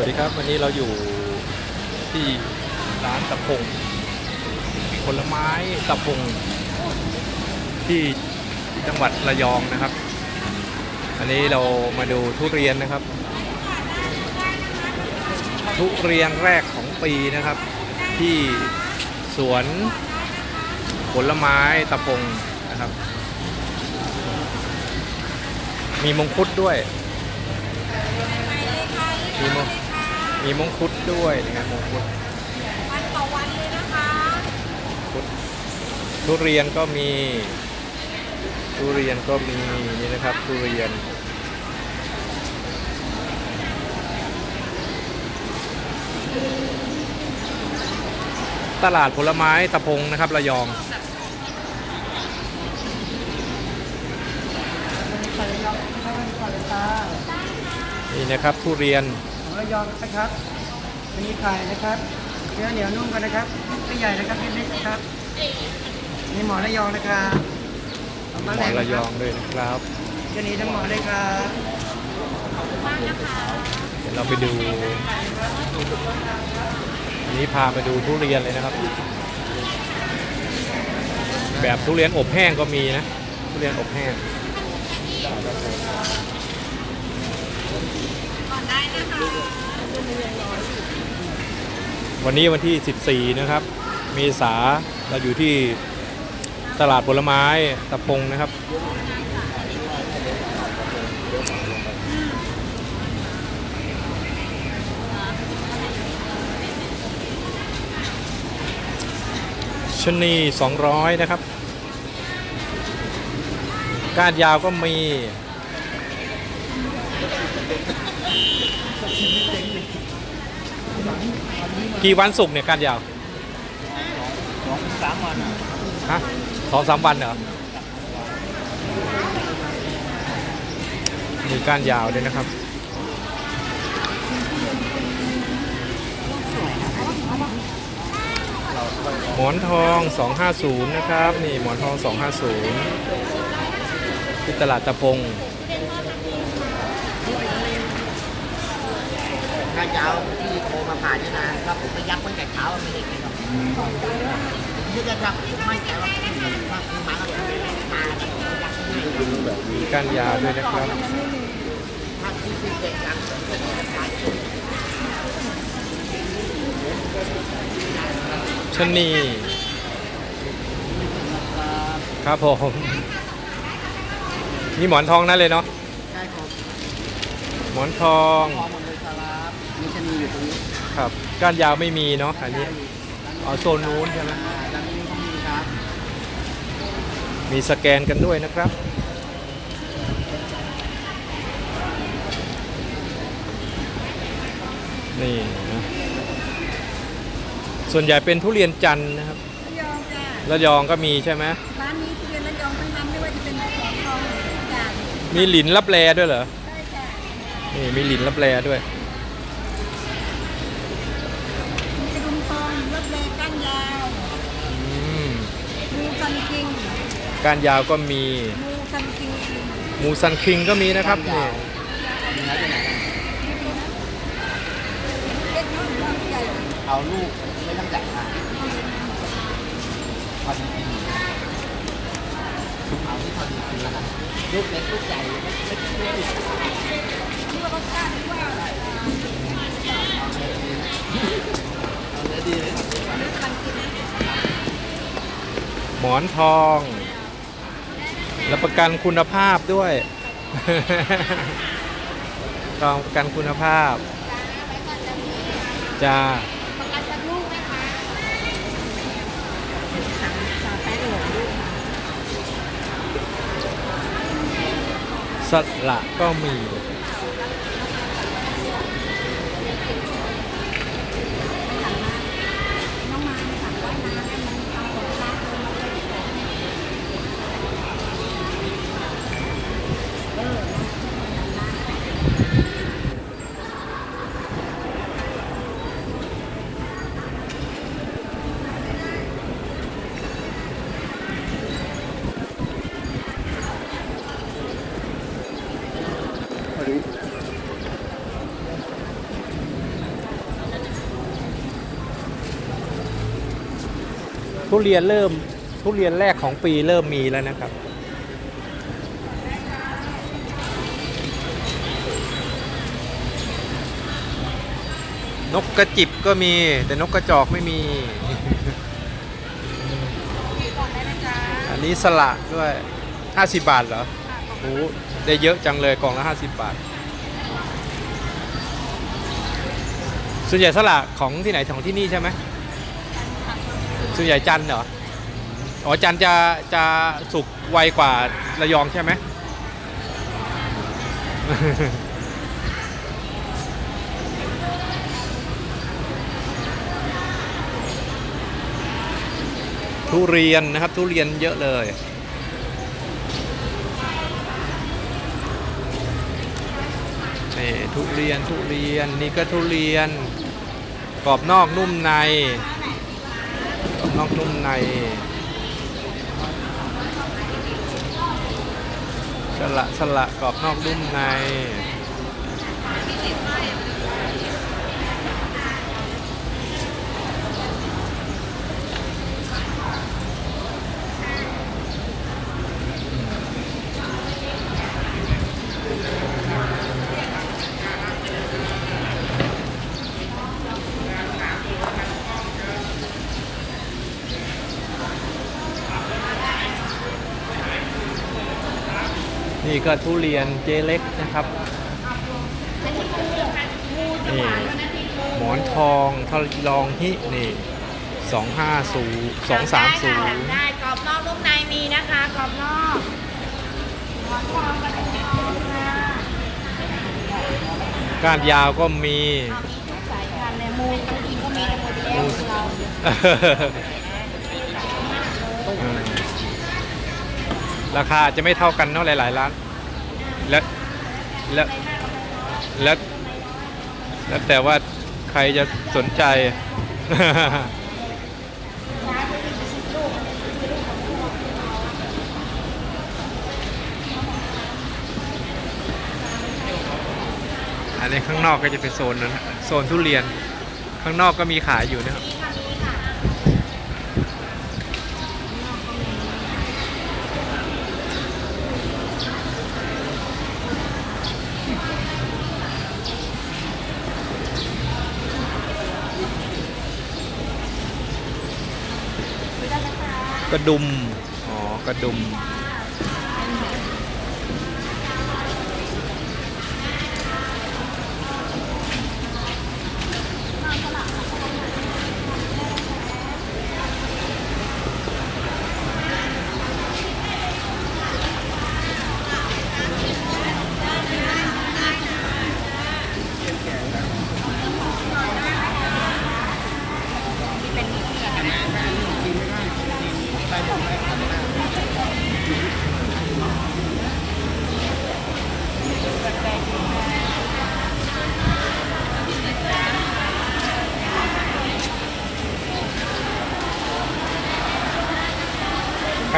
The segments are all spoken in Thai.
วัสดีครับวันนี้เราอยู่ที่ร้านตะพงผลไม้ตะพงที่จังหวัดระยองนะครับ อันนี้เรามาดูทุเรียนนะครับ ทุเรียนแรกของปีนะครับ ที่สวนผลไม้ตะพงนะครับ มีมงคุดด้วยมีมง มีมงคุดด้วยนะครับมงคุดวันต่อวันเลยนะคะทุเรียนก็มี ทุเรียนก็มีนี่นะครับทุเรียนตลาดผลไม้ตะพงนะครับระยองใส่ยองข้าวมันก่อนเลยค่ะนี่นะครับทุเรียนของ ระยองนะครับวันนี้ไข่นะครับเนื้อเหนียวนุ่มกันนะครับไม่ใหญ่นะครับเล็กๆนะครับนี่หมอระยองนะครับเาหมมาอแหลกระนคยบองด้วยนะครับจะนี้ทั้งหมอเลยครับเดี๋ยวเราไปดูอันนี้พาไปดูทุเรียนเลยนะครับ แบบทุเรียนอบแห้งก็มีนะ ทุเรียนอบแห้ง ก่อนได้นะคะ วันนี้วันที่ 14 นะครับ เมษาเราอยู่ที่ตลาดผลไม้ตะพงนะครับ ชนี 200 นะครับ ก้านยาวก็มี กี่วันสุกเนี่ยก้านยาวสองสามวันฮะสองสามวันเหรอมีก้านยาวด้วยนะครับหมอนทอง 250 นะครับ นี่หมอนทอง 250ที่ตลาดตะพง ถ้าจะเอาที่โทรมาผ่านนี่นะถ้าผมไปยักไว้แต่เช้าไม่ได้กินหรอกนี่จะยักไม่แก่ว่าว่าคือมาแล้วมาแล้วยักไม่ได้มีก้านยาวด้วยนะครับ ถ้าที่ที่เด็กยังชนีครับผมนี่หมอนทองนั่นเลยเนาะหมอนทอง ครับก้านยาวไม่มีเนาะอันนี้เอาโซนนู้นใช่ไหมอ่าด้านนี้ก็มีครับ มีสแกนกันด้วยนะครับ นี่นะส่วนใหญ่เป็นทุเรียนจันทร์นะครับระยองจ้ะระยองก็มีใช่ไหมร้านนี้ทุเรียนระยองทั้งนั้นไม่ว่าจะเป็นหมอนทองหรือทุกอย่างมีหลินรับแลด้วยเหรอ ใช่จ้ะนี่มีหลินรับแลด้วย ก้านยาวก็มีมูซันคิงหมูซันคิงก็มีนะครับนี่มีน้อยไปไหนเล็กน้อยลูกใหญ่เอาลูกไม่ต้องจัดมาพอดีกินเอาที่พอดีกินแล้วกันลูกเล็กลูกใหญ่ไม่ไม่ไม่ติดที่ว่าเขาก้านที่ว่าเอาเนื้อดีเลยซันคิงนะหมอนทอง รับประกันคุณภาพด้วย รองประกันคุณภาพ จ้าประกันสักลูกนะคะสามสามแปดหกลูกสละก็มี เรียนเริ่มทุเรียนแรกของปีเริ่มมีแล้วนะครับ นกกระจิบก็มี แต่นกกระจอกไม่มี อันนี้สละด้วย 50 บาทเหรอโอ้ได้เยอะจังเลยกล่องละ 50 บาท ส่วนใหญ่สละของที่ไหนของที่นี่ใช่ไหม ส่วนใหญ่จันเหรอ อ๋อจันจะจะสุกไวกว่าระยองใช่ไหม ทุเรียนนะครับ ทุเรียนเยอะเลยนี่ทุเรียนทุเรียนนี่ก็ทุเรียนกรอบนอกนุ่มใน นอกนุ่มในสละสละกรอบนอกนุ่มใน นี่ก็ทุเรียนเจเล็กนะครับนี่หมอนทองทะลองฮินี่สองห้าศูนย์สองสามศูนย์ได้กรอบนอกนุ่มในมีนะคะกรอบนอกหมอนทองกับหมทองค่ะก้านยาวก็มีมีทุกสายพันธุ์เลยมูลจริงก็มีแต่หมดแล้วเรา อืม ราคาจะไม่เท่ากันเนาะหลายๆร้านแล้วแล้วแล้วแล้วแต่ว่าใครจะสนใจ อันนี้ข้างนอกก็จะเป็นโซนนั้นโซนทุเรียน ข้างนอกก็มีขายอยู่นะครับ กระดุม อ๋อ กระดุม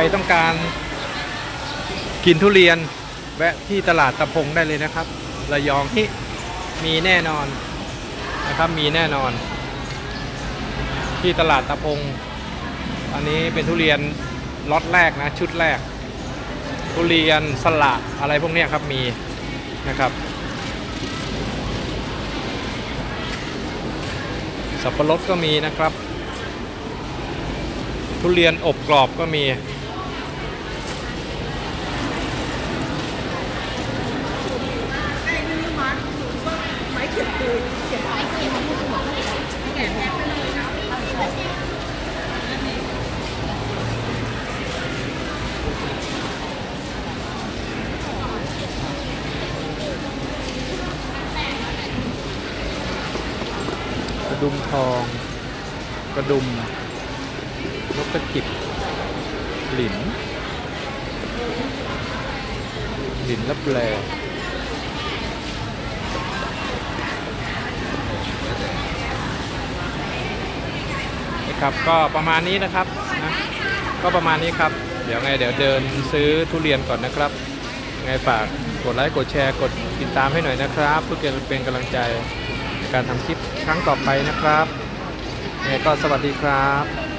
รต้องการกินทุเรียนแวะที่ตลาดตะพงได้เลยนะครับ ระยองที่มีแน่นอนนะครับมีแน่นอน ที่ตลาดตะพง อันนี้เป็นทุเรียนล็อตแรกนะชุดแรก ทุเรียนสละอะไรพวกนี้ครับมีนะครับสับปะรดก็มีนะครับ ทุเรียนอบกรอบก็มี ดุมทอง กระดุมนกกระจิบหลินหลินลับแลนะครับก็ประมาณนี้นะครับนะก็ประมาณนี้ครับ เดี๋ยวไงเดี๋ยวเดินซื้อทุเรียนก่อนนะครับ ไงฝากกดไลค์กดแชร์กดติดตามให้หน่อยนะครับเพื่อเป็นกำลังใจ การทำคลิปครั้งต่อไปนะครับไงก็สวัสดีครับ